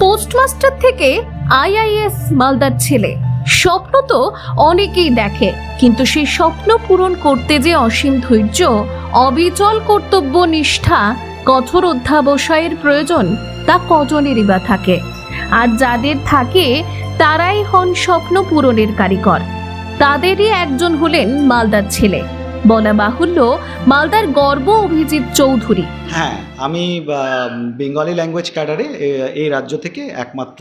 Postmaster থেকে IIS মালদার ছেলে। স্বপ্ন তো অনেকেই দেখে, কিন্তু সেই স্বপ্ন পূরণ করতে যে অসীম ধৈর্য, অবিচল কর্তব্য নিষ্ঠা, কঠোর অধ্যাবসায়ের প্রয়োজন, তা কজনেরই বা থাকে। আর যাদের থাকে, তারাই হন স্বপ্ন পূরণের কারিগর। তাদেরই একজন হলেন মালদার ছেলে। বলা বাহুল্য মালদার গর্ব অভিজিৎ চৌধুরী। হ্যাঁ আমি বেঙ্গলি ল্যাঙ্গুয়েজ ক্যাডারে এই রাজ্য থেকে একমাত্র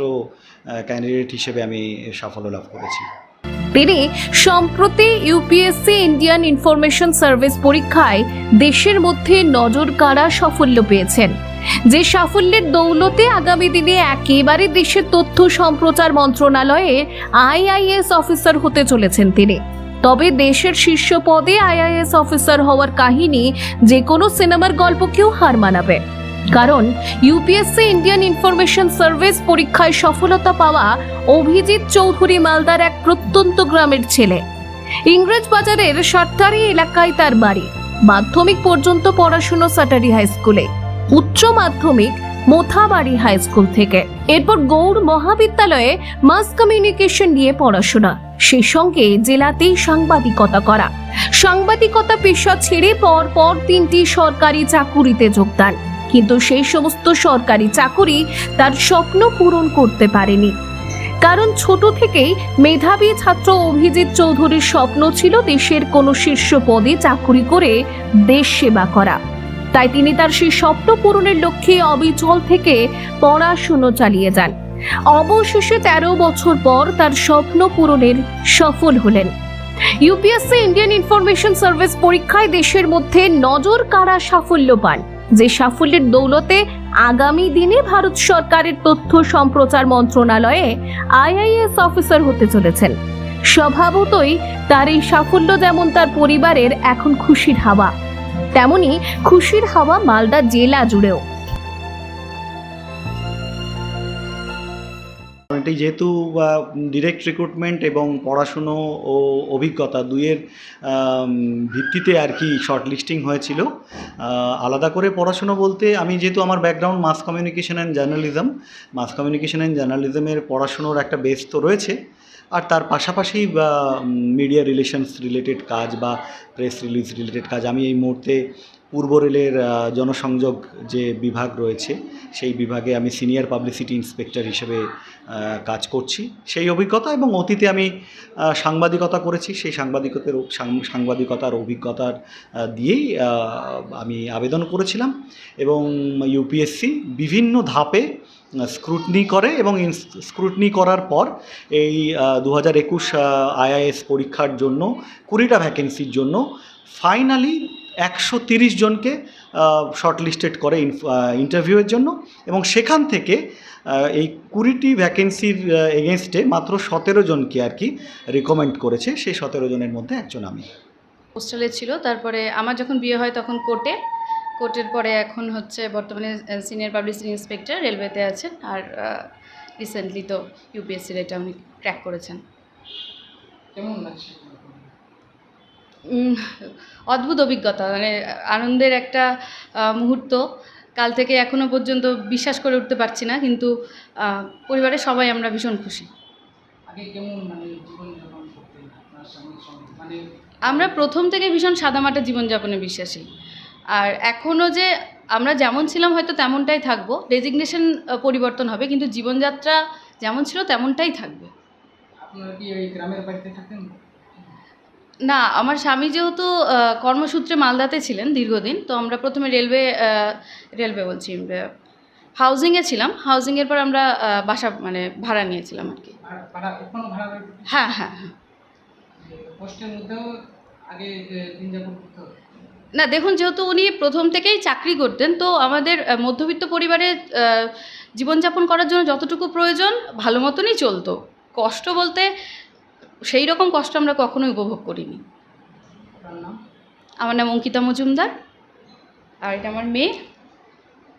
ক্যান্ডিডেট হিসেবে আমি সাফল্য লাভ করেছি। তিনি সম্প্রতি ইউপিএসসি ইন্ডিয়ান ইনফরমেশন সার্ভিস পরীক্ষায় দেশের মধ্যে নজর কাড়া সাফল্য পেয়েছেন। যে সাফল্যের দৌলতে আগামী দিনে একেবারে দেশের তথ্য সম্প্রচার মন্ত্রণালয়ে আইআইএস অফিসার হতে চলেছেন তিনি। তবে দেশের শীর্ষ পদে আইআইএস অফিসার হওয়ার কাহিনী যে কোনো সিনেমার গল্পকেও হার মানাবে। কারণ ইউপিএসসি ইন্ডিয়ান ইনফরমেশন সার্ভিস পরীক্ষায় সফলতা পাওয়া অভিজিৎ চৌধুরী মালদার এক প্রত্যন্ত গ্রামের ছেলে। ইংরেজ বাজারের সাট্টারি এলাকায় তার বাড়ি। মাধ্যমিক পর্যন্ত পড়াশুনো সাটারি হাই স্কুলে উচ্চ মাধ্যমিক মোথাবাড়ি হাই স্কুল থেকে। এরপর গৌড় মহাবিদ্যালয়ে মাস কমিউনিকেশন নিয়ে পড়াশোনা। সেই সঙ্গে জেলাতেই সাংবাদিকতা করা। সাংবাদিকতা পেশা ছেড়ে পর পর তিনটি সরকারি চাকুরিতে যোগদান। কিন্তু সেই সমস্ত সরকারি চাকুরি তার স্বপ্ন পূরণ করতে পারেনি। কারণ ছোট থেকেই মেধাবী ছাত্র অভিজিৎ চৌধুরীর স্বপ্ন ছিল দেশের কোনো শীর্ষ পদে চাকুরি করে দেশ সেবা করা। তাই তিনি তার সেই স্বপ্ন পূরণের লক্ষ্যে অবিচল থেকে পড়াশুনো চালিয়ে যান। অবশেষে তেরো বছর পর তার স্বপ্ন পূরণের সফল হলেন। ইউপিএসসি ইন্ডিয়ান ইনফরমেশন সার্ভিস পরীক্ষায় দেশের মধ্যে নজর কাড়া সাফল্য পান। যে সাফল্যের দৌলতে আগামী দিনে ভারত সরকারের তথ্য সম্প্রচার মন্ত্রণালয়ে আইআইএস অফিসার হতে চলেছেন। স্বভাবতই তার এই সাফল্য যেমন তার পরিবারের এখন খুশির হাওয়া। তেমনি খুশির হাওয়া মালদা জেলা জুড়েও। এটি যেহেতু ডিরেক্ট রিক্রুটমেন্ট এবং পড়াশুনো ও অভিজ্ঞতা দুইয়ের ভিত্তিতে আর কি শর্ট লিস্টিং হয়েছিল আলাদা করে পড়াশুনো বলতে আমি যেহেতু আমার background mass communication and journalism mass communication and জার্নালিজমের পড়াশুনোর একটা বেস তো রয়েছে। আর তার পাশাপাশি মিডিয়া রিলেশনস রিলেটেড কাজ বা প্রেস রিলিজ রিলেটেড কাজ আমি এই মুহূর্তে পূর্ব রেলের জনসংযোগ যে বিভাগ রয়েছে, সেই বিভাগে আমি সিনিয়র পাবলিসিটি ইন্সপেক্টর হিসেবে কাজ করছি। সেই অভিজ্ঞতা এবং অতীতে আমি সাংবাদিকতা করেছি। সেই সাংবাদিকতার সাংবাদিকতার অভিজ্ঞতার দিয়েই আমি আবেদন করেছিলাম এবং ইউপিএসসি বিভিন্ন ধাপে স্ক্রুটনি করে এবং স্ক্রুটনি করার পর এই দু হাজার একুশ আইআইএস পরীক্ষার জন্য, কুড়িটা ভ্যাকেন্সির জন্য ফাইনালি একশো তিরিশ জনকে শর্টলিস্টেড করে ইন্টারভিউয়ের জন্য এবং সেখান থেকে এই কুড়িটি ভ্যাকেন্সির এগেনস্টে মাত্র সতেরো জনকে আর কি রিকমেন্ড করেছে। সেই সতেরো জনের মধ্যে একজন আমি। হোস্টেলে ছিল তারপরে আমার যখন বিয়ে হয় তখন কোর্টে। কোর্টের পরে এখন হচ্ছে বর্তমানে সিনিয়র পাবলিসিটি ইন্সপেক্টর রেলওয়েতে আছেন আর রিসেন্টলি তো ইউপিএসসির এটা উনি ক্র্যাক করেছেন। কেমন লাগছে? অদ্ভুত অভিজ্ঞতা মানে আনন্দের একটা মুহূর্ত। কাল থেকে এখনও পর্যন্ত বিশ্বাস করে উঠতে পারছি না কিন্তু পরিবারের সবাই আমরা ভীষণ খুশি। মানে মানে আমরা প্রথম থেকে ভীষণ সাদামাটা জীবনযাপনে বিশ্বাসী। আর এখনও যে আমরা যেমন ছিলাম হয়তো তেমনটাই থাকব ডেজিগনেশন পরিবর্তন হবে কিন্তু জীবনযাত্রা যেমন ছিল তেমনটাই থাকবে। আপনারা কি ওই গ্রামের বাড়িতে থাকেন না আমার স্বামী যেহেতু কর্মসূত্রে মালদাতে ছিলেন দীর্ঘদিন তো আমরা প্রথমে রেলওয়ে রেলওয়ে বলছি হাউজিংয়ে ছিলাম। হাউজিংয়ের পর আমরা বাসা মানে ভাড়া নিয়েছিলাম আর কি? হ্যাঁ হ্যাঁ হ্যাঁ। না দেখুন যেহেতু উনি প্রথম থেকেই চাকরি করতেন তো আমাদের মধ্যবিত্ত পরিবারে জীবনযাপন করার জন্য যতটুকু প্রয়োজন ভালো মতনই চলতো। কষ্ট বলতে সেই রকম কষ্ট আমরা কখনোই উপভোগ করিনি। আমার নাম অঙ্কিতা মজুমদার। আর এটা আমার মেয়ে।